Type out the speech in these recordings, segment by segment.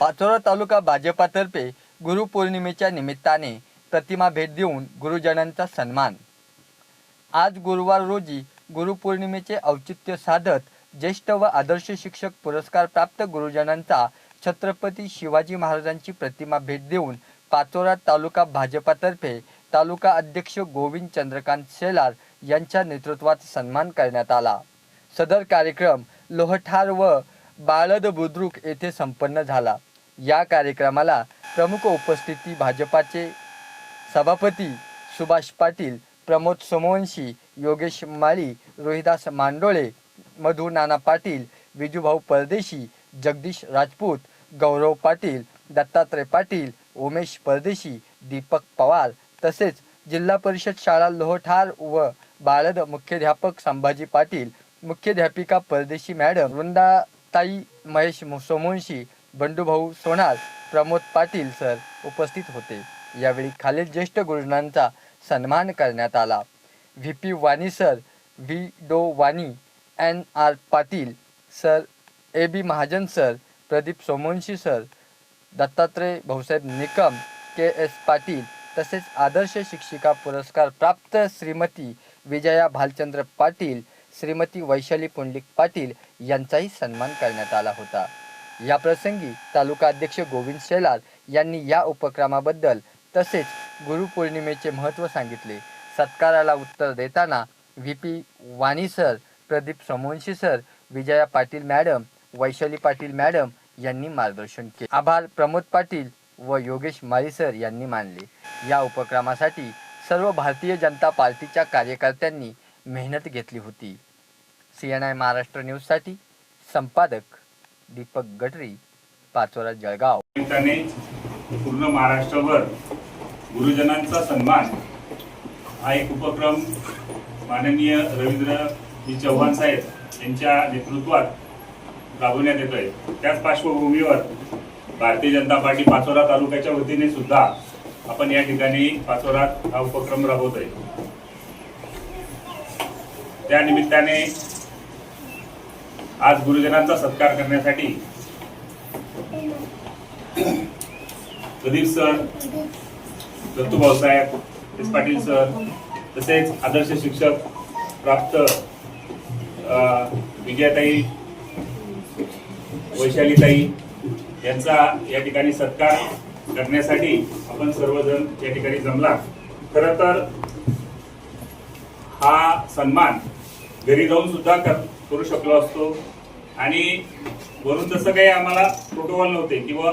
पाचोरा तालुका भाजपातर्फे गुरुपौर्णिमेच्या निमित्ताने प्रतिमा भेट देऊन गुरुजनांचा सन्मान. आज गुरुवार रोजी गुरुपौर्णिमेचे औचित्य साधत ज्येष्ठ व आदर्श शिक्षक पुरस्कार प्राप्त गुरुजनांचा छत्रपती शिवाजी महाराजांची प्रतिमा भेट देऊन पाचोरा तालुका भाजपातर्फे तालुका अध्यक्ष गोविंद चंद्रकांत शेलार यांच्या नेतृत्वात सन्मान करण्यात आला. सदर कार्यक्रम लोहठार व बाळद बुद्रुक येथे संपन्न झाला. या कार्यक्रमाला प्रमुख उपस्थिती भाजपाचे सभापती सुभाष पाटील प्रमोद सोमवंशी योगेश माळी रोहिदास मांडोळे मधु नाना पाटील विजूभाऊ परदेशी जगदीश राजपूत गौरव पाटील दत्तात्रय पाटील उमेश परदेशी दीपक पवार तसेच जिल्हा परिषद शाळा लोहठार व बाळद मुख्याध्यापक संभाजी पाटील मुख्याध्यापिका परदेशी मॅडम वृंदाताई महेश सोमवंशी बंडूभाऊ सोनार प्रमोद पाटील सर उपस्थित होते. यावेळी खालील ज्येष्ठ गुरुजनांचा सन्मान करण्यात आला. V. P. Wani sir V. D. Wani N. R. Patil sir A. B. Mahajan sir Pradeep Somvanshi sir Dattatray Bhausaheb Nikam K. S. Patil तसेच आदर्श शिक्षिका पुरस्कार प्राप्त श्रीमती विजया भालचंद्र पाटील श्रीमती वैशाली पुंडलिक पाटील यांचाही सन्मान करण्यात आला होता. या प्रसंगी तालुका अध्यक्ष गोविंद शेलार यांनी या उपक्रमाबद्दल तसेच गुरुपौर्णिमेचे महत्त्व सांगितले. सत्काराला उत्तर देताना V P Vani sir Pradeep Somvanshi sir Vijaya Patil madam Vaishali Patil madam यांनी मार्गदर्शन केले. आभार प्रमोद पाटील व योगेश माळी सर यांनी मानले. या उपक्रमासाठी सर्व भारतीय जनता पार्टीच्या कार्यकर्त्यांनी मेहनत घेतली होती. सी एन आय महाराष्ट्र न्यूजसाठी संपादक दीपक गटरी पाचोरा जळगाव. निमित्ताने पूर्ण महाराष्ट्रभर गुरुजनांचा सन्मान हा एक उपक्रम माननीय रवींद्रजी चव्हाण साहेब यांच्या नेतृत्वात राबवण्यात येतोय. त्याच पार्श्वभूमीवर भारतीय जनता पार्टी पाचोरा तालुक्याच्या वतीने सुद्धा आपण या ठिकाणी पाचोरात हा उपक्रम राबवतोय. त्या निमित्ताने आज गुरुजनांचा सत्कार करण्यासाठी Pradeep sir Dattu Bhausaheb S Patil sir तसेच आदर्श शिक्षक प्राप्त विजयाताई वैशालीताई यांचा या ठिकाणी सत्कार करण्यासाठी आपण सर्वजण या ठिकाणी जमला. खर तर हा सन्मान घरी जाऊन सुद्धा कर- करू शकलो असतो. आणि वरून तसं काही आम्हाला प्रोटोकॉल नव्हते किंवा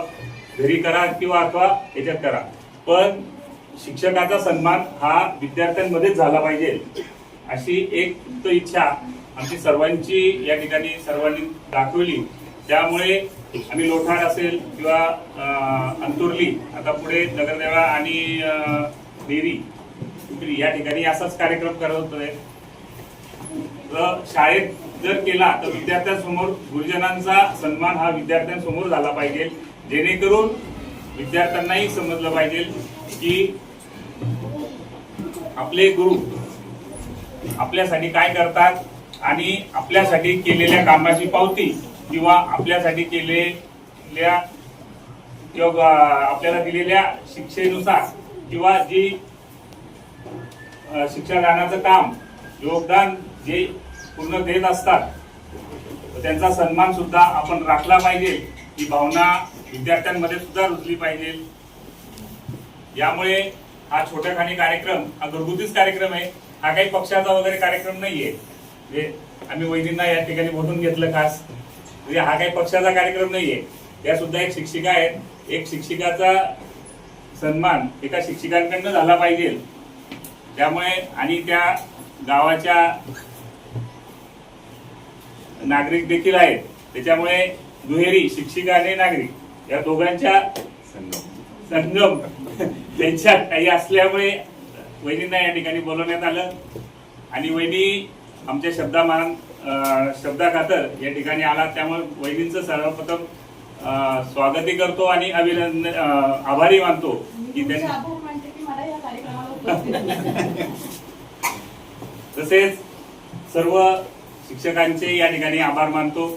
घरी करा किंवा अथवा याच्यात करा. पण शिक्षकाचा सन्मान हा विद्यार्थ्यांमध्येच झाला पाहिजे. अशी एक तो इच्छा आमची सर्वांची या ठिकाणी सर्वांनी दाखवली. त्यामुळे आम्ही लोठाड असेल किंवा अंतुर्ली आता पुढे नगरदेवा आणि अं, नेरी या ठिकाणी असाच कार्यक्रम करत होतोय तर शाळेत जर केला तर विद्यार्थ्यांसमोर गुरुजनांचा सन्मान हा विद्यार्थ्यांसमोर झाला पाहिजे. जेणेकरून विद्यार्थ्यांनाही समजलं पाहिजे की आपले गुरु आपल्यासाठी काय करतात आणि आपल्यासाठी केलेल्या कामाची पावती किंवा आपल्यासाठी केलेल्या किंवा आपल्याला दिलेल्या शिक्षेनुसार किंवा जी अ, शिक्षादानाचं काम योगदान जे पूर्ण देत असतात त्यांचा सन्मान सुद्धा आपण राखला पाहिजे. ही भावना विद्यार्थ्यांमध्ये सुद्धा रुजली पाहिजे. यामुळे हा छोट्या खाणी कार्यक्रम हा घरगुतीच कार्यक्रम आहे. हा काही पक्षाचा वगैरे कार्यक्रम नाहीये. म्हणजे आम्ही वैदिंना या ठिकाणी बोलून घेतलं खास. म्हणजे हा काही पक्षाचा कार्यक्रम नाहीये. त्या सुद्धा एक शिक्षिका आहेत. एक शिक्षिकाचा सन्मान एका शिक्षिकांकडनं झाला पाहिजे. त्यामुळे आणि त्या गावाच्या नागरिक देखील आहेत. त्याच्यामुळे दुहेरी शिक्षिका आणि नागरिक या दोघांच्या संगम त्यांच्या काही असल्यामुळे वहिनींना या ठिकाणी बोलवण्यात आलं. आणि वहिनी आमच्या शब्दामान शब्दाखातर या ठिकाणी आला. त्यामुळे वहिनींचं सर्वप्रथम अं, स्वागतही करतो आणि अभिनंदन आभारी मानतो की त्यांनी तसेच सर्व शिक्षकांचे या ठिकाणी आभार मानतो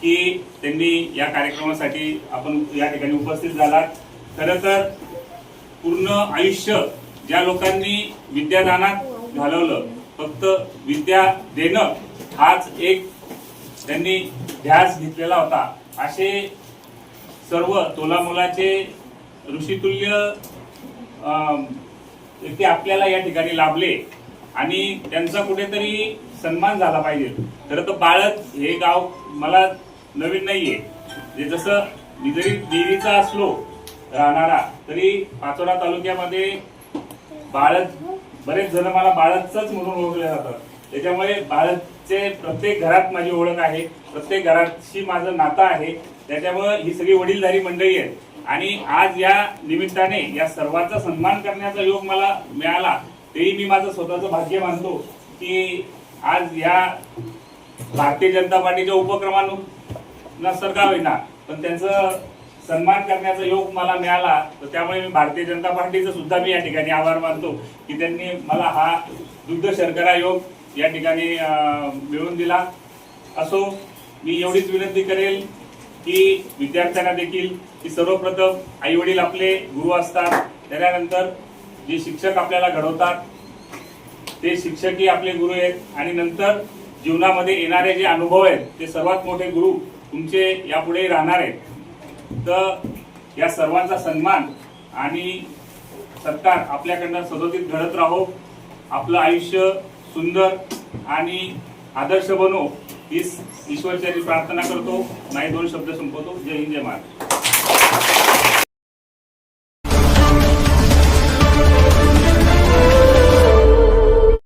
की त्यांनी या कार्यक्रमासाठी आपण या ठिकाणी उपस्थित झालात. खरं तर पूर्ण आयुष्य ज्या लोकांनी विद्यादानात घालवलं फक्त विद्या देणं हाच एक त्यांनी ध्यास घेतलेला होता. असे सर्व तोलामोलाचे ऋषितुल्य अं, आपल्याला या ठिकाणी लाभले आणि त्यांचा कुठेतरी सन्मान झाला पाहिजे. खरं तर बाळक हे गाव मला नवीन नाहीये. जे जसं मी जरी देवीचा असलो राहणारा तरी पाचोरा तालुक्यामध्ये बाळक बरेच जण मला बाळतच म्हणून ओळखले जातात. त्याच्यामुळे बाळकचे प्रत्येक घरात माझी ओळख आहे. प्रत्येक घराशी माझं नातं आहे. त्याच्यामुळे ही सगळी वडीलधारी मंडळी आहेत. आणि आज या निमित्ताने या सर्वांचा सन्मान करण्याचा योग मला मिळाला तेही मी माझं स्वतःचं भाग्य मानतो की आज या भारतीय जनता पार्टीच्या उपक्रमानुसार सरकार होईना पण त्यांचं सन्मान करण्याचा योग मला मिळाला तर त्यामुळे मी भारतीय जनता पार्टीचं सुद्धा मी या ठिकाणी आभार मानतो की त्यांनी मला हा दुग्ध शर्करा योग या ठिकाणी मिळवून दिला. असो मी एवढीच विनंती करेल की विद्यार्थ्यांना देखील की सर्वप्रथम आईवडील आपले गुरु असतात त्याच्यानंतर जे शिक्षक आपल्याला घडवतात ते शिक्षकही आपले गुरु आहेत. आणि नंतर जीवनामध्ये येणारे जे अनुभव आहेत ते सर्वात मोठे गुरु तुमचे यापुढे राहणार आहेत. तर या सर्वांचा सन्मान आणि सत्कार आपल्याकडनं सदोदित घडत राहो. आपलं आयुष्य सुंदर आणि आदर्श बनो हीच ईश्वरचरी प्रार्थना करतो. नाही दोन शब्द संपवतो. जय हिंद जय महाराज